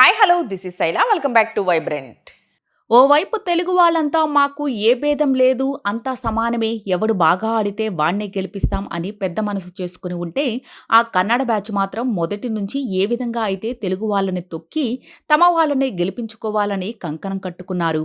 Hi hello this is Saila welcome back to vibrant ఓవైపు తెలుగు వాళ్ళంతా మాకు ఏ భేదం లేదు అంతా సమానమే. ఎవడు బాగా ఆడితే వాణ్ణే గెలిపిస్తాం అని పెద్ద మనసు చేసుకుని ఉంటే ఆ కన్నడ బ్యాచ్ మాత్రం మొదటి నుంచి ఏ విధంగా అయితే తెలుగు వాళ్ళని తొక్కి తమ వాళ్ళని గెలిపించుకోవాలని కంకణం కట్టుకున్నారు.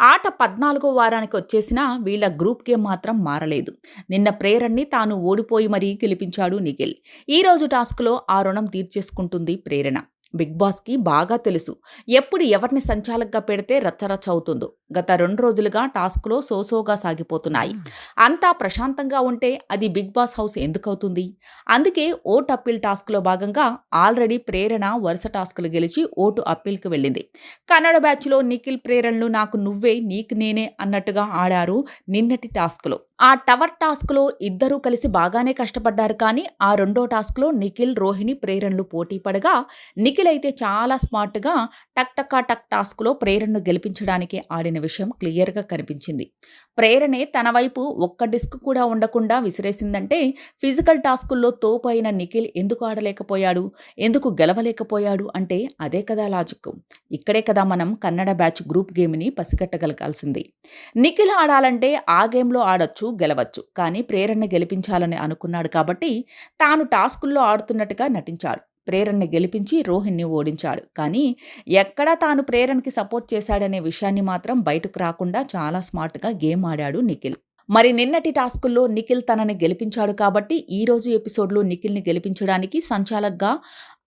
ఆట పద్నాలుగో వారానికి వచ్చేసినా వీళ్ళ గ్రూప్ గేమ్ మాత్రం మారలేదు. నిన్న ప్రేరణని తాను ఓడిపోయి మరీ గెలిపించాడు నిఖిల్. ఈ రోజు టాస్క్లో ఆ రుణం తీర్చేసుకుంటుంది ప్రేరణ. బిగ్ బాస్కి బాగా తెలుసు. ఎప్పుడు ఎవరిని సంచాలకగా పెడితే రచ్చరచ్చ అవుతుందో. గత రెండు రోజులుగా టాస్క్లో సోసోగా సాగిపోతున్నాయి. అంతా ప్రశాంతంగా ఉంటే అది బిగ్ బాస్ హౌస్ ఎందుకు అవుతుంది అందుకే ఓటు అప్పీల్ టాస్క్లో భాగంగా ఆల్రెడీ ప్రేరణ వరుస టాస్కులు గెలిచి ఓటు అప్పీల్కి వెళ్ళింది. కన్నడ బ్యాచ్లో నిఖిల్ ప్రేరణలు నాకు నువ్వే నీకు నేనే అన్నట్టుగా ఆడారు నిన్నటి టాస్క్లో. ఆ టవర్ టాస్క్లో ఇద్దరూ కలిసి బాగానే కష్టపడ్డారు కానీ ఆ రెండో టాస్క్లో నిఖిల్ రోహిణి ప్రేరణలు పోటీ పడగా నిఖిల్ అయితే చాలా స్మార్ట్గా టక్ టక్కా టక్ టాస్క్లో ప్రేరణను గెలిపించడానికి ఆడిన విషయం క్లియర్గా కనిపించింది. ప్రేరణే తన వైపు ఒక్క డిస్క్ కూడా ఉండకుండా విసిరేసిందంటే ఫిజికల్ టాస్కుల్లో తోపు అయిన నిఖిల్ ఎందుకు ఆడలేకపోయాడు? ఎందుకు గెలవలేకపోయాడు? అంటే అదే కదా లాజిక్. ఇక్కడే కదా మనం కన్నడ బ్యాచ్ గ్రూప్ గేమ్ని పసిగట్టగలగాల్సింది. నిఖిల్ ఆడాలంటే ఆ గేమ్లో ఆడొచ్చు గెలవచ్చు. కానీ ప్రేరణ గెలిపించాలని అనుకున్నాడు కాబట్టి తాను టాస్కుల్లో ఆడుతున్నట్టుగా నటించాడు ప్రేరణని గెలిపించి రోహిణ్ని ఓడించాడు. కానీ ఎక్కడా తాను ప్రేరణకి సపోర్ట్ చేశాడనే విషయాన్ని మాత్రం బయటకు రాకుండా చాలా స్మార్ట్గా గేమ్ ఆడాడు నిఖిల్. మరి నిన్నటి టాస్కుల్లో నిఖిల్ తనని గెలిపించాడు కాబట్టి ఈ రోజు ఎపిసోడ్లో నిఖిల్ని గెలిపించడానికి సంచాలక్గా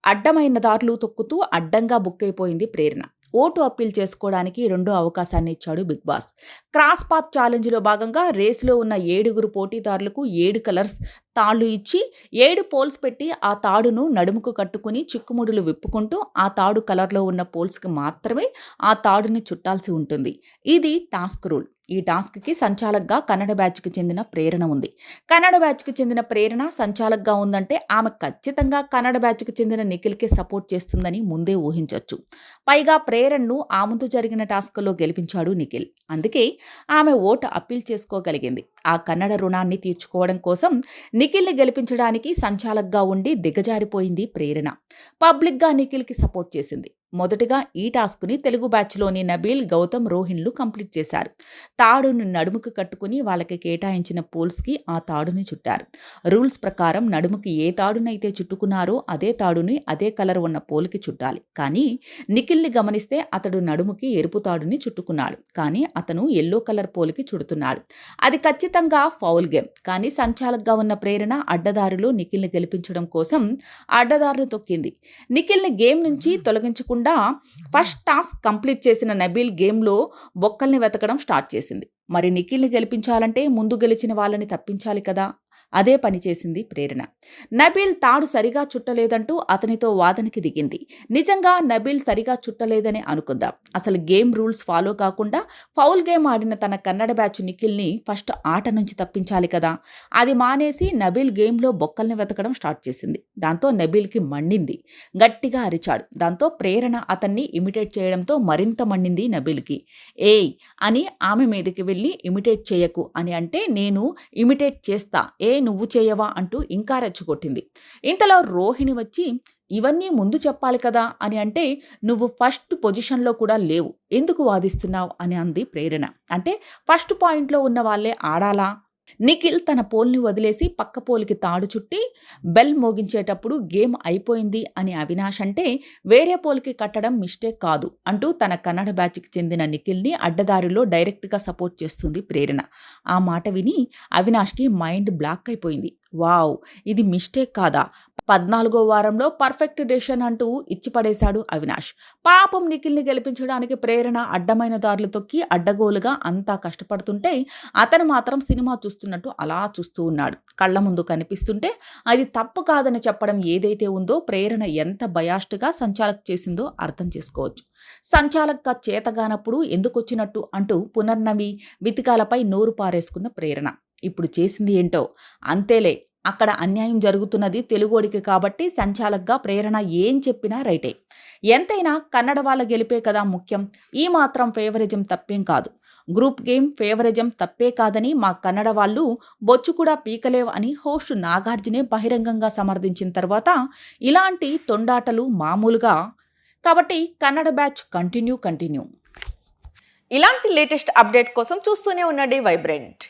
అడ్డమైన దారులు తొక్కుతూ అడ్డంగా బుక్ అయిపోయింది ప్రేరణ. ఓటు అప్పీల్ చేసుకోవడానికి రెండో అవకాశాన్ని ఇచ్చాడు బిగ్ బాస్. క్రాస్ పాత్ ఛాలెంజ్లో భాగంగా రేసులో ఉన్న ఏడుగురు పోటీదారులకు ఏడు కలర్స్ తాళ్ళు ఇచ్చి ఏడు పోల్స్ పెట్టి ఆ తాడును నడుముకు కట్టుకుని చిక్కుముడులు విప్పుకుంటూ ఆ తాడు కలర్లో ఉన్న పోల్స్కి మాత్రమే ఆ తాడుని చుట్టాల్సి ఉంటుంది. ఇది టాస్క్ రూల్. ఈ టాస్క్కి సంచాలక్గా కన్నడ బ్యాచ్కి చెందిన ప్రేరణ ఉంది. కన్నడ బ్యాచ్కి చెందిన ప్రేరణ సంచాలక్గా ఉందంటే ఆమె ఖచ్చితంగా కన్నడ బ్యాచ్కి చెందిన నిఖిల్కే సపోర్ట్ చేస్తుందని ముందే ఊహించవచ్చు పైగా ప్రేరణను ఆ ముందు జరిగిన టాస్క్లో గెలిపించాడు నిఖిల్. అందుకే ఆమె ఓటు అప్పీల్ చేసుకోగలిగింది. ఆ కన్నడ రుణాన్ని తీర్చుకోవడం కోసం నిఖిల్ని గెలిపించడానికి సంచాలక్గా ఉండి దిగజారిపోయింది ప్రేరణ. పబ్లిక్గా నిఖిల్కి సపోర్ట్ చేసింది. మొదటగా ఈ టాస్క్ని తెలుగు బ్యాచ్లోని నబీల్ గౌతమ్ రోహిన్లు కంప్లీట్ చేశారు. తాడును నడుముకు కట్టుకుని వాళ్ళకి కేటాయించిన పోల్స్కి ఆ తాడుని చుట్టారు. రూల్స్ ప్రకారం నడుముకి ఏ తాడునైతే చుట్టుకున్నారో అదే తాడుని అదే కలర్ ఉన్న పోల్కి చుట్టాలి. కానీ నిఖిల్ని గమనిస్తే అతడు నడుముకి ఎరుపు తాడుని చుట్టుకున్నాడు. కానీ అతను ఎల్లో కలర్ పోల్కి చుడుతున్నాడు. అది ఖచ్చితంగా ఫౌల్ గేమ్. కానీ సంచాలకగా ఉన్న ప్రేరణ అడ్డదారులు నిఖిల్ని గెలిపించడం కోసం అడ్డదారులు తొక్కింది. నిఖిల్ని గేమ్ నుంచి కాకుండా ఫస్ట్ టాస్క్ కంప్లీట్ చేసిన నబీల్ గేమ్లో బొక్కల్ని వెతకడం స్టార్ట్ చేసింది. మరి నిఖిల్ని గెలిపించాలంటే ముందు గెలిచిన వాళ్ళని తప్పించాలి కదా? అదే పని చేసింది ప్రేరణ. నబీల్ తాడు సరిగా చుట్టలేదంటూ అతనితో వాదనకి దిగింది. నిజంగా నబీల్ సరిగా చుట్టలేదని అనుకుందాం. అసలు గేమ్ రూల్స్ ఫాలో కాకుండా ఫౌల్ గేమ్ ఆడిన తన కన్నడ బ్యాచ్ నిఖిల్ని ఫస్ట్ ఆట నుంచి తప్పించాలి కదా. అది మానేసి నబీల్ గేమ్లో బొక్కల్ని వెతకడం స్టార్ట్ చేసింది. దాంతో నబీల్కి మండింది. గట్టిగా అరిచాడు. దాంతో ప్రేరణ అతన్ని ఇమిటేట్ చేయడంతో మరింత మండింది నబీల్కి. ఏయ్! అని ఆమె మీదకి వెళ్ళి ఇమిటేట్ చేయకు అని అంటే నేను ఇమిటేట్ చేస్తా. ఏ నువ్వు చేయవా అంటూ ఇంకా రెచ్చగొట్టింది. ఇంతలో రోహిణి వచ్చి ఇవన్నీ ముందు చెప్పాలి కదా అని అంటే నువ్వు ఫస్ట్ పొజిషన్లో కూడా లేవు. ఎందుకు వాదిస్తున్నావు? అని అంది ప్రేరణ. అంటే ఫస్ట్ పాయింట్లో ఉన్న వాళ్ళే ఆడాలా? నిఖిల్ తన పోల్ని వదిలేసి పక్క పోలికి తాడు చుట్టి బెల్ మోగించేటప్పుడు గేమ్ అయిపోయింది అని అవినాష్ అంటే వేరే పోల్కి కట్టడం మిస్టేక్ కాదు అంటూ తన కన్నడ బ్యాచ్కి చెందిన నిఖిల్ని అడ్డదారిలో డైరెక్ట్గా సపోర్ట్ చేస్తుంది ప్రేరణ. ఆ మాట విని అవినాష్కి మైండ్ బ్లాక్ అయిపోయింది. వావ్ ఇది మిస్టేక్ కాదా? పద్నాలుగో వారంలో పర్ఫెక్ట్ డెసిషన్ అంటూ ఇచ్చిపడేశాడు అవినాష్. పాపం నిఖిల్ని గెలిపించడానికి ప్రేరణ అడ్డమైన దారులు తొక్కి అడ్డగోలుగా అంతా కష్టపడుతుంటే అతను మాత్రం సినిమా చూస్తున్నట్టు అలా చూస్తూ ఉన్నాడు. కళ్ళ ముందు కనిపిస్తుంటే అది తప్పు కాదని చెప్పడం ఏదైతే ఉందో ప్రేరణ ఎంత బయాస్ట్గా సంచాలక చేసిందో అర్థం చేసుకోవచ్చు. సంచాలక్గా చేతగానప్పుడు ఎందుకొచ్చినట్టు అంటూ పునర్నవి వితికాలపై నోరు పారేసుకున్న ప్రేరణ. ఇప్పుడు చేసింది ఏంటో? అంతేలే అక్కడ అన్యాయం జరుగుతున్నది తెలుగోడికి కాబట్టి సంచాలక్గా ప్రేరణ ఏం చెప్పినా రైటే. ఎంతైనా కన్నడ వాళ్ళ గెలిపే కదా ముఖ్యం. ఈ మాత్రం ఫేవరిజం తప్పేం కాదు. గ్రూప్ గేమ్ ఫేవరిజం తప్పే కాదని మా కన్నడ వాళ్ళు బొచ్చు కూడా పీకలేవు అని హోస్ట్ నాగార్జునే బహిరంగంగా సమర్థించిన తర్వాత ఇలాంటి తొండాటలు మామూలుగా కాబట్టి కన్నడ బ్యాచ్ కంటిన్యూ కంటిన్యూ. ఇలాంటి లేటెస్ట్ అప్డేట్ కోసం చూస్తూనే ఉండండి వైబ్రెంట్.